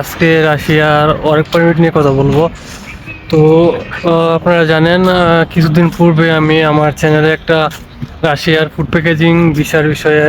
আজকে রাশিয়ার work permit নিয়ে কথা বলব। তো আপনারা জানেন কিছুদিন পূর্বে আমি আমার চ্যানেলে একটা রাশিয়ার ফুড প্যাকেজিং বিষয়ের বিষয়ে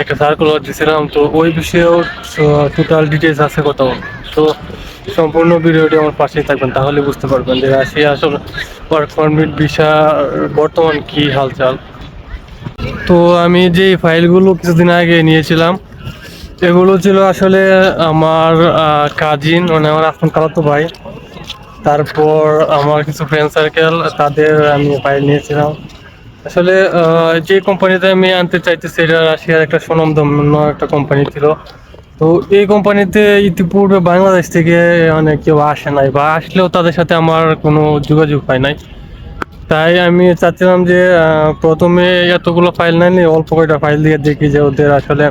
একটা সার্কুলার দিয়েছিলাম তো ওই বিষয়েও টোটাল ডিটেলস আছে কথা। তো সম্পূর্ণ ভিডিওটি আমার পাশেই থাকবেন, তাহলে বুঝতে পারবেন যে রাশিয়া আসলে ওয়ার্ক পারমিট ভিসা বর্তমান কি হালচাল। তো আমি যে ফাইলগুলো কিছুদিন আগে নিয়েছিলাম এগুলো ছিল আসলে আমার কাজিন মানে আমার এখন কালাতো ভাই। তারপর আমার কিছু ফ্রেন্ড সার্কেল তাদের আমি ফাইল নিয়েছিলাম। আসলে যে কোম্পানিতে আমি আনতে চাইতেছি, এটা রাশিয়ার একটা সুনামধন্য একটা কোম্পানি ছিল। তো এই কোম্পানিতে ইতিপূর্বে বাংলাদেশ থেকে মানে কেউ আসে নাই বা আসলেও তাদের সাথে আমার কোনো যোগাযোগ হয় নাই। তাই আমি চাচ্ছিলাম যে প্রথমে এতগুলো ফাইল না নিয়ে অল্প কয়টা ফাইল দিয়ে দেখি যে ওদের আসলে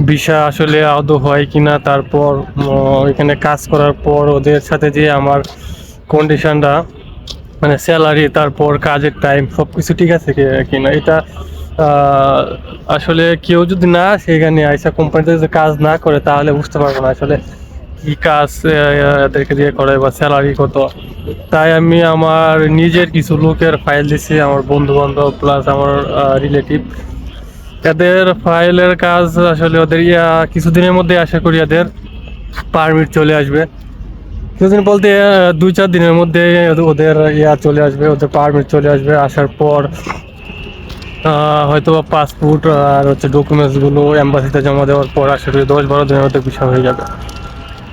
ভিসা আসলে আদৌ হয় কিনা তারপর উম, এখানে কাজ করার পর ওদের সাথে যে আমার কন্ডিশনটা মানে স্যালারি তারপর কাজের টাইম সব কিছু ঠিক আছে কি- কিনা? এটা আসলে কেউ যদি না আসে এখানে আইসা কোম্পানিতে যদি কাজ না করে তাহলে বুঝতে পারব না আসলে কি কাজ এদেরকে দিয়ে করে বা স্যালারি কত। তাই আমি আমার নিজের কিছু লোকের ফাইল দিছি আমার বন্ধু বান্ধব প্লাস আমার রিলেটিভ এদের ফাইলের কাজ আসলে ওদের ইয়া কিছুদিনের মধ্যে আশা করি এদের পারমিট চলে আসবে। কিছুদিন বলতে দুই চার দিনের মধ্যে ওদের ইয়া চলে আসবে, ওদের পারমিট চলে আসবে। আসার পর হয়তো পাসপোর্ট আর হচ্ছে ডকুমেন্টসগুলো এম্বাসিতে জমা দেওয়ার পর আশা করি দশ বারো দিনের মধ্যে বিষয় হয়ে যাবে।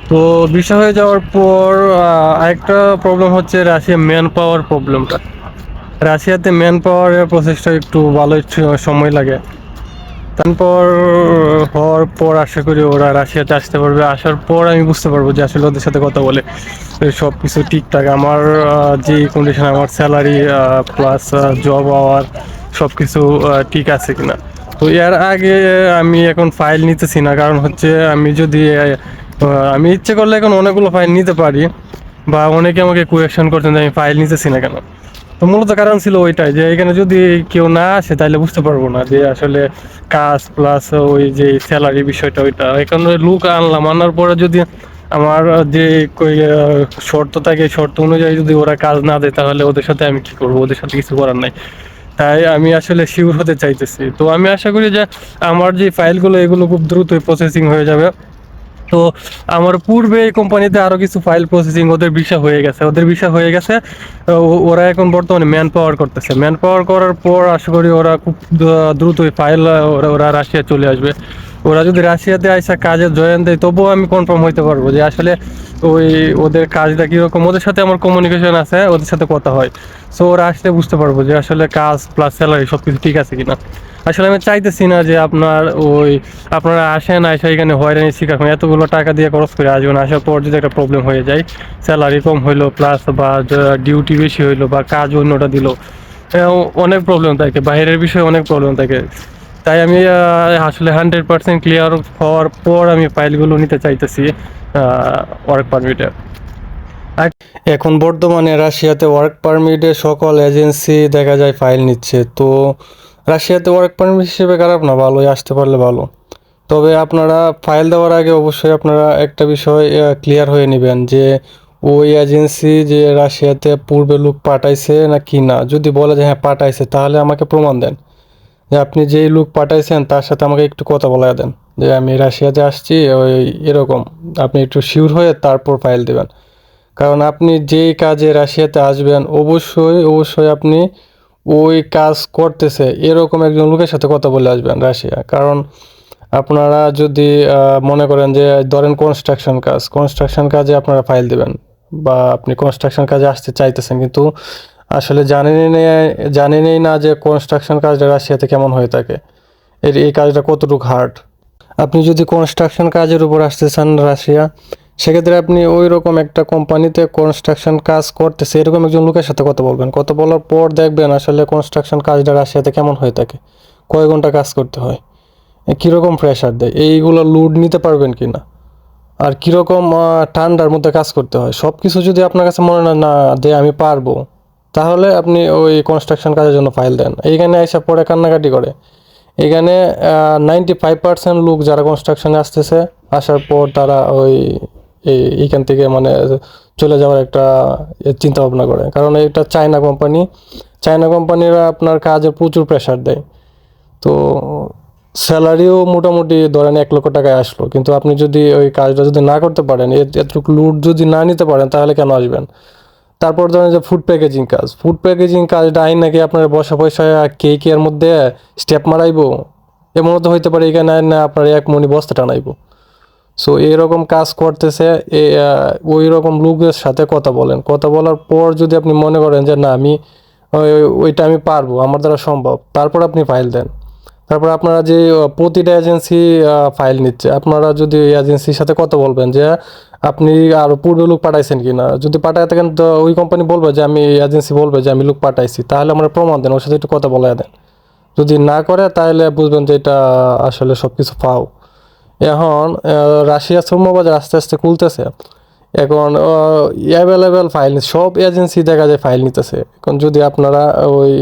তো বিষয় হয়ে যাওয়ার পর আরেকটা প্রবলেম হচ্ছে রাশিয়া ম্যান পাওয়ার প্রবলেমটা রাশিয়াতে ম্যান পাওয়ারের প্রসেসটা একটু ভালোই সময় লাগে। তারপর হওয়ার পর আশা করি ওরা রাশিয়াতে আসতে পারবে। আসার পর আমি বুঝতে পারব যে আসলে ওদের সাথে কথা বলে সব কিছু ঠিকঠাক। আমার যে কন্ডিশন আমার স্যালারি প্লাস জব আওয়ার সব কিছু ঠিক আছে কিনা। তো এর আগে আমি এখন ফাইল নিতেছি না, কারণ হচ্ছে আমি যদি আমি ইচ্ছে করলে এখন অনেকগুলো ফাইল নিতে পারি বা অনেকে আমাকে কোয়েশন করছেন যে আমি ফাইল নিতেছি না কেন। তো মূলত কারণ ছিল ওইটাই যে এখানে যদি কেউ না আসে তাহলে বুঝতে পারব না যে আসলে কাজ প্লাস ওই যে স্যালারি বিষয়টা ওইটা। এখানে লুক আনলাম, আনার পরে যদি আমার যে শর্ত থাকে শর্ত অনুযায়ী যদি ওরা কাজ না দেয় তাহলে ওদের সাথে আমি কি করব? ওদের সাথে কিছু করার নাই। তাই আমি আসলে শিওর হতে চাইতেছি। তো আমি আশা করি যে আমার যে ফাইলগুলো এগুলো খুব দ্রুতই প্রসেসিং হয়ে যাবে। তো আমার পূর্বে এই কোম্পানিতে আরও কিছু ফাইল প্রসেসিং ওদের ভিসা হয়ে গেছে। ওদের ভিসা হয়ে গেছে ওরা এখন বর্তমানে ম্যান পাওয়ার করতেছে। ম্যান পাওয়ার করার পর আশা করি ওরা খুব দ্রুতই দ্রুত ফাইল ওরা রাশিয়া চলে আসবে। ওরা যদি রাশিয়াতে আইসা কাজে জয়েন দেয়, তবুও আমি কনফার্ম হইতে পারব যে আসলে ওই ওদের কাজটা কীরকম। ওদের সাথে আমার কমিউনিকেশন আছে, ওদের সাথে কথা হয়। সো ওরা আসলে বুঝতে পারব যে আসলে কাজ প্লাস স্যালারি সব কিছু ঠিক আছে কিনা। আসলে আমি চাইতেছি না যে আপনার ওই আপনারা আসেন আসে এখানে হয়রানি, শিকার করেন এতগুলো টাকা দিয়ে খরচ করে আসবেন। আসার পর যদি একটা প্রবলেম হয়ে যায় স্যালারি কম হইল প্লাস বা ডিউটি বেশি হইল বা কাজ অন্যটা দিল অনেক প্রবলেম থাকে, বাইরের বিষয়ে অনেক প্রবলেম থাকে। তাই আমি আসলে হান্ড্রেড পার্সেন্ট ক্লিয়ার হওয়ার পর আমি ফাইলগুলো নিতে চাইতেছি ওয়ার্ক পারমিটে এখন বর্তমানে রাশিয়াতে ওয়ার্ক পারমিটে সকল এজেন্সি দেখা যায় ফাইল নিচ্ছে, তো রাশিয়াতে ওয়ার্ক পারমিট হিসেবে খারাপ না, ভালোই, আসতে পারলে ভালো। তবে আপনারা ফাইল দেওয়ার আগে অবশ্যই আপনারা একটা বিষয় ক্লিয়ার হয়ে নেবেন যে ওই এজেন্সি যে রাশিয়াতে পূর্বে লোক পাঠাইছে না কি না, যদি বলে যে হ্যাঁ পাঠাইছে, তাহলে আমাকে প্রমাণ দেন। যে আপনি যেই লোক পাঠাইছেন, তার সাথে আমাকে একটু কথা বলা দেন। যে আমি রাশিয়াতে আসছি, ওই এরকম। আপনি একটু শিওর হয়ে তারপর ফাইল দেবেন। কারণ আপনি যেই কাজে রাশিয়াতে আসবেন, অবশ্যই অবশ্যই আপনি ওই কাজ করতেছে, এরকম একজন লোকের সাথে কথা বলে আসবেন রাশিয়া। কারণ আপনারা যদি মনে করেন যে, ধরেন কনস্ট্রাকশন কাজ কনস্ট্রাকশন কাজে আপনারা ফাইল দেবেন, বা আপনি কনস্ট্রাকশন কাজে আসতে চাইতেছেন, কিন্তু আসলে জানেনই জানেনই না যে কনস্ট্রাকশন কাজটা রাশিয়াতে কেমন হয়ে থাকে। এর, এই কাজটা কতটুকু হার্ড আপনি যদি কনস্ট্রাকশন কাজের উপর আসতে চান রাশিয়া, সেক্ষেত্রে আপনি ওই রকম একটা কোম্পানিতে কনস্ট্রাকশন কাজ করতেছে, এরকম একজন লোকের সাথে কথা বলবেন। কথা বলার পর দেখবেন আসলে কনস্ট্রাকশন কাজটা রাশিয়াতে কেমন হয়ে থাকে। কয় ঘণ্টা কাজ করতে হয়। কীরকম প্রেশার দেয়? এইগুলো লুড নিতে পারবেন কি না? আর কীরকম ঠান্ডার মধ্যে কাজ করতে হয়? সব কিছু যদি আপনার কাছে মনে না যে আমি পারব। তাহলে আপনি ওই কনস্ট্রাকশন কাজের জন্য ফাইল দেন। এইখানে এসে পরে কান্নাকাটি করে। এখানে নাইনটি ফাইভ পার্সেন্ট লোক যারা কনস্ট্রাকশনে আসতেছে, আসার পর তারা ওই, এই- এইখান থেকে মানে চলে যাওয়ার একটা চিন্তা ভাবনা করে। কারণ এটা চায়না কোম্পানি চায়না কোম্পানিরা আপনার কাজে প্রচুর প্রেশার দেয়। তো স্যালারিও মোটামুটি ধরেন এক লক্ষ টাকায় আসলো। কিন্তু আপনি যদি ওই কাজটা যদি না করতে পারেন, এত- এতটুকু লুট যদি না নিতে পারেন, তাহলে কেন আসবেন? তারপর ধরেন যে ফুড প্যাকেজিং কাজ। ফুড প্যাকেজিং কাজটা আইন নাকি আপনার বসা পয়সা কেকের মধ্যে স্টেপ মারাইবো? এমনও তো হইতে পারে এখানে আইন না, আপনার এক মনি বস্তা টানাইবো। সো এরকম কাজ করতেছে ওই রকম লোকের সাথে কথা বলেন। কথা বলার পর যদি আপনি মনে করেন যে না, আমি ওই- ওইটা আমি পারব, আমার দ্বারা সম্ভব, তারপর আপনি ফাইল দেন। তারপর আপনারা যে প্রতিটা এজেন্সি ফাইল নিচ্ছে, আপনারা যদি এজেন্সির সাথে কথা বলবেন যে, আপনি আর পূর্বে লোক পাঠাইছেন কি না যদি পাঠায় থাকেন, তো ওই কোম্পানি বলবে যে, আমি এজেন্সি বলবে যে, আমি লোক পাঠাইছি। তাহলে আমরা প্রমাণ দেন, ওর সাথে একটু কথা বলে দেন। যদি না করে, তাহলে বুঝবেন যে, এটা আসলে সব কিছু পাও এখন রাশিয়া শ্রমবাজার আস্তে আস্তে খুলতেছে। এখন অ্যাভেলেবেল ফাইল সব এজেন্সি দেখা যায় ফাইল নিতেছে। এখন যদি আপনারা ওই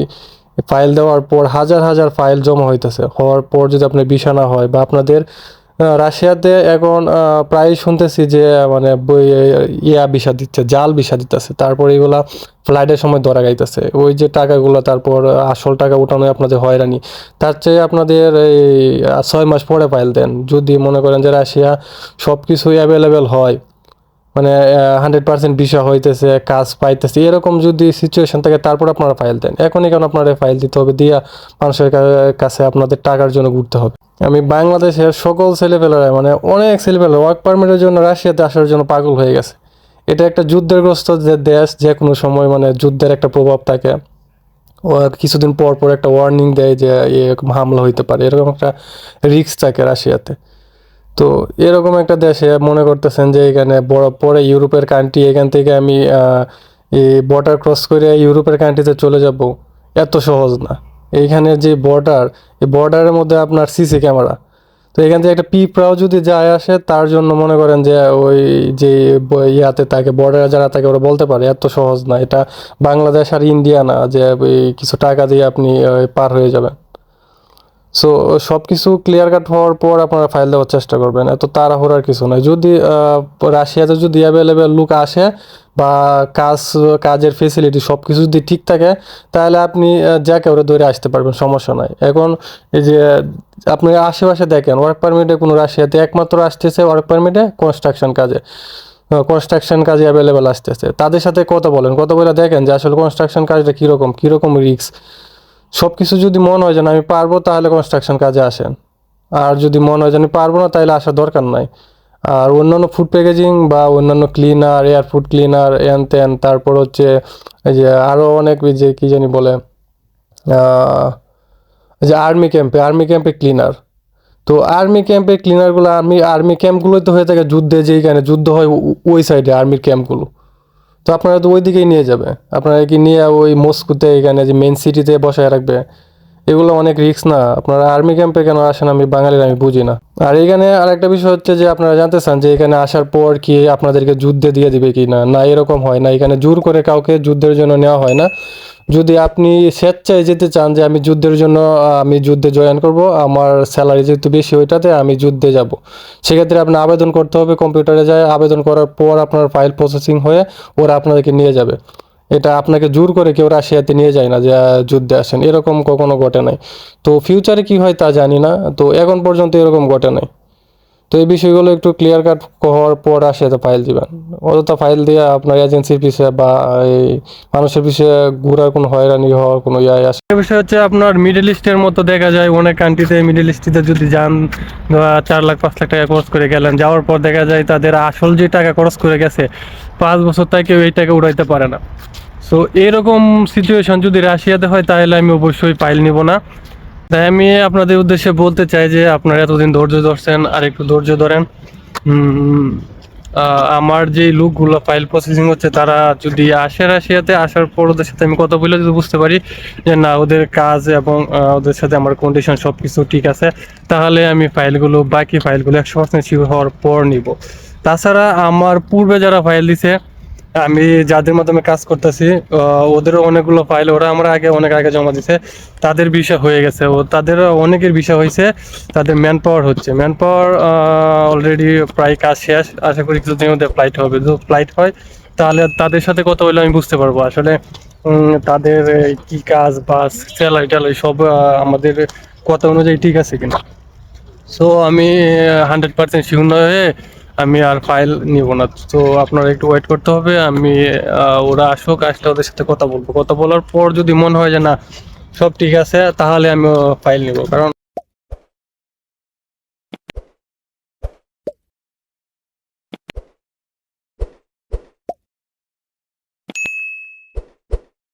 ফাইল দেওয়ার পর হাজার হাজার ফাইল জমা হইতেছে। হওয়ার পর যদি আপনার বিষা না হয় বা আপনাদের রাশিয়াতে এখন প্রায় শুনতেছি যে মানে ইয়া বিষা দিচ্ছে, জাল বিষা দিতেছে। তারপর এগুলা ফ্লাইটের সময় ধরা গাইতেছে। ওই যে টাকাগুলো তারপর আসল টাকা উঠানো আপনাদের হয়রানি, তার চেয়ে আপনাদের এই ছয় মাস পরে ফাইল দেন। যদি মনে করেন যে রাশিয়া সব কিছুই অ্যাভেলেবেল হয় মানে হান্ড্রেড পার্সেন্ট বিষয় হইতেছে, কাজ পাইতেছে, এরকম যদি সিচুয়েশন থাকে, তারপর আপনারা ফাইল দেন। এখনই কেন আপনারা ফাইল দিতে হবে, দিয়া মানুষের কাছে আপনাদের টাকার জন্য ঘুরতে হবে। আমি বাংলাদেশের সকল ছেলেপেলেরা মানে অনেক ছেলেপেলে ওয়ার্ক পারমিটের জন্য রাশিয়াতে আসার জন্য পাগল হয়ে গেছে। এটা একটা যুদ্ধগ্রস্ত যে দেশ, যে কোনো সময় মানে যুদ্ধের একটা প্রভাব থাকে। কিছুদিন পর পর একটা ওয়ার্নিং দেয় যে হামলা হইতে পারে, এরকম একটা রিস্ক থাকে রাশিয়াতে। তো এরকম একটা দেশে মনে করতেছেন যে এখানে বড় পরে ইউরোপের কান্ট্রি এখান থেকে আমি এই বর্ডার ক্রস করে ইউরোপের কান্ট্রিতে চলে যাব, এত সহজ না। এইখানে যে বর্ডার এই বর্ডারের মধ্যে আপনার সিসি ক্যামেরা তো এখান থেকে একটা পিঁপড়াও যদি যায় আসে, তার জন্য মনে করেন যে ওই যে ইয়াতে থাকে বর্ডারে যারা থাকে ওরা বলতে পারে, এত সহজ না। এটা বাংলাদেশ আর ইন্ডিয়া না, যে কিছু টাকা দিয়ে আপনি পার হয়ে যাবেন। সো সব কিছু ক্লিয়ার কাট হওয়ার পর আপনারা ফাইল দেওয়ার চেষ্টা করবেন। এত তাড়াহুড়ার কিছু নয় যদি রাশিয়াতে যদি অ্যাভেলেবেল লোক আসে বা কাজ, কাজের ফেসিলিটি সব কিছু যদি ঠিক থাকে, তাহলে আপনি যা কেউ ধরে আসতে পারবেন, সমস্যা নাই। এখন এই যে, আপনি আশেপাশে দেখেন ওয়ার্ক পারমিটে কোনো রাশিয়াতে একমাত্র আসতেছে ওয়ার্ক পারমিটে কনস্ট্রাকশন কাজে। কনস্ট্রাকশন কাজে অ্যাভেলেবেল আসতেছে। তাদের সাথে কথা বলেন। কথা বলে দেখেন যে আসলে কনস্ট্রাকশন কাজটা কীরকম কীরকম রিস্ক সব কিছু যদি মনে হয় না, আমি পারব, তাহলে কনস্ট্রাকশন কাজে আসেন। আর যদি মনে হয় আমি পারব না, তাহলে আসার দরকার নাই। আর অন্যান্য ফুড প্যাকেজিং বা অন্যান্য ক্লিনার এয়ার ফুড ক্লিনার এন তেন, তারপর হচ্ছে এই যে আরও অনেক যে কী জানি বলে যে আর্মি ক্যাম্পে আর্মি ক্যাম্পে ক্লিনার তো আর্মি ক্যাম্পে ক্লিনারগুলো আর্মি আর্মি ক্যাম্পগুলোই তো হয়ে থাকে যুদ্ধে, যেইখানে যুদ্ধ হয় ওই সাইডে আর্মির ক্যাম্পগুলো তো আপনারা তো ওই দিকেই নিয়ে যাবে। আপনারা কি নিয়ে ওই মস্কুতে এখানে যে মেন সিটিতে বসায় রাখবে এগুলো অনেক রিস্ক না। আপনারা আর্মি ক্যাম্পে কেন আসেন আমি বাঙালির আমি বুঝি না। আর এখানে আর একটা বিষয় হচ্ছে যে আপনারা জানতে চান যে এখানে আসার পর কি আপনাদেরকে যুদ্ধে দিয়ে দিবে কি না? না, এরকম হয় না। এখানে জোর করে কাউকে যুদ্ধের জন্য নেওয়া হয় না। যদি আপনি স্বেচ্ছায় যেতে চান যে আমি যুদ্ধের জন্য, আমি যুদ্ধে জয়েন করব, আমার স্যালারি যেহেতু বেশি ওইটাতে, আমি যুদ্ধে যাব। সেক্ষেত্রে আপনি আবেদন করতে হবে কম্পিউটারে যায়, আবেদন করার পর আপনার ফাইল প্রসেসিং হয়ে ওরা আপনাদেরকে নিয়ে যাবে। এটা আপনাকে জোর করে কেউ রাশিয়াতে নিয়ে যায় না যে যুদ্ধে আসেন। এরকম কখনো ঘটে নাই। তো ফিউচারে কি হয় তা জানি না। তো এখন পর্যন্ত এরকম ঘটে নাই। তো এই বিষয়গুলো একটু ক্লিয়ার কাট হওয়ার পর রাশিয়াতে ফাইল দিবেন। অযথা ফাইল দিয়ে আপনার এজেন্সির পিছিয়ে বা এই মানুষের পিছিয়ে ঘুরার কোনো হয়রানি হওয়ার কোনো ইয়ে আসে? বিষয় হচ্ছে আপনার মিডল ইস্টের মতো দেখা যায়, অনেক কান্ট্রিতে মিডল ইস্টিতে যদি যান চার লাখ, পাঁচ লাখ টাকা খরচ করে গেলেন, যাওয়ার পর দেখা যায় তাদের আসল যে টাকা খরচ করে গেছে, পাঁচ বছর তাই কেউ এই টাকা উড়াইতে পারে না। সো এরকম সিচুয়েশন যদি রাশিয়াতে হয়, তাহলে আমি অবশ্যই ফাইল নিব না। তাই আমি আপনাদের উদ্দেশ্যে বলতে চাই যে আপনারা এতদিন ধৈর্য ধরছেন, আর একটু ধৈর্য ধরেন। আমার যে লোকগুলো ফাইল প্রসেসিং হচ্ছে, তারা যদি আসে রাশিয়াতে, আসার পর ওদের সাথে আমি কথা বলে যদি বুঝতে পারি যে না, ওদের কাজ এবং ওদের সাথে আমার কন্ডিশন সব কিছু ঠিক আছে, তাহলে আমি ফাইলগুলো বাকি ফাইলগুলো একশো পার্সেন্ট শিওর হওয়ার পর নিব। তাছাড়া আমার পূর্বে যারা ফাইল দিছে আমি যাদের মাধ্যমে কাজ করতেছি ওদেরও অনেকগুলো ফাইল ওরা আমরা আগে অনেক আগে জমা দিছে। তাদের বিষয় হয়ে গেছে। ও, তাদের অনেকের বিষয় হয়েছে, তাদের ম্যান পাওয়ার হচ্ছে। ম্যান পাওয়ার অলরেডি প্রায় কাজ শেষ। আশা করি কিছুদিনের মধ্যে ফ্লাইট হবে। যদি ফ্লাইট হয়, তাহলে তাদের সাথে কথা বলে আমি বুঝতে পারব। আসলে তাদের কি কাজ বা স্যালারি ট্যালারি সব আমাদের কথা অনুযায়ী ঠিক আছে কিনা। সো আমি হান্ড্রেড পার্সেন্ট শিওর হয়ে আমি আর ফাইল নিব না। তো আপনারা একটু ওয়েট করতে হবে, আমি ওরা আসুক, আসলে ওদের সাথে কথা বলব। কথা বলার পর যদি মনে হয় যে না, সব ঠিক আছে, তাহলে আমি ফাইল নিব। কারণ